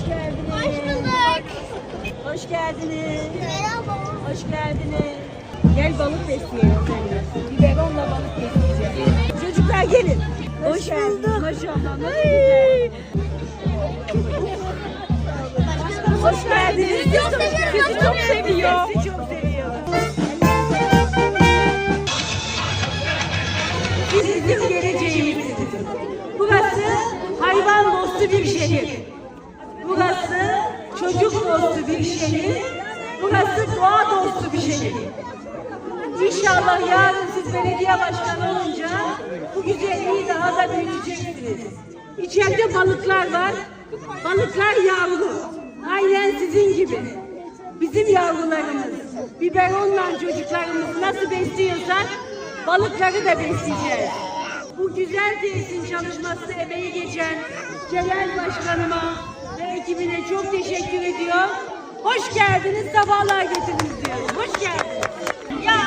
Hoş geldiniz. Hoş bulduk. Hoş geldiniz. Merhaba. Hoş geldiniz. Gel balık besleyelim seninle. Biberonla balık besleyeceğiz. Çocuklar gelin. Hoş, bulduk. Maşallah. Hoş geldiniz. Sizi çok seviyor. Sizi çok seviyor. Siz bizim geleceğimizsiniz. Burası hayvan dostu bir şehir. Burası çocuk dostu bir şehir. Burası doğa dostu bir şehir. İnşallah yarın siz belediye başkanı olunca bu güzelliği daha da büyüteceksiniz. İçeride balıklar var. Balıklar yavru. Aynen sizin gibi. Bizim yavrularımız, biberonla çocuklarımız nasıl besliyorsak balıkları da besleyeceğiz. Bu güzel tesisin çalışması emeği geçen Celal Başkanıma ve ekibine çok teşekkür ediyor. Hoş geldiniz, sabahlar getirdiniz diyorum. Hoş geldiniz. Ya.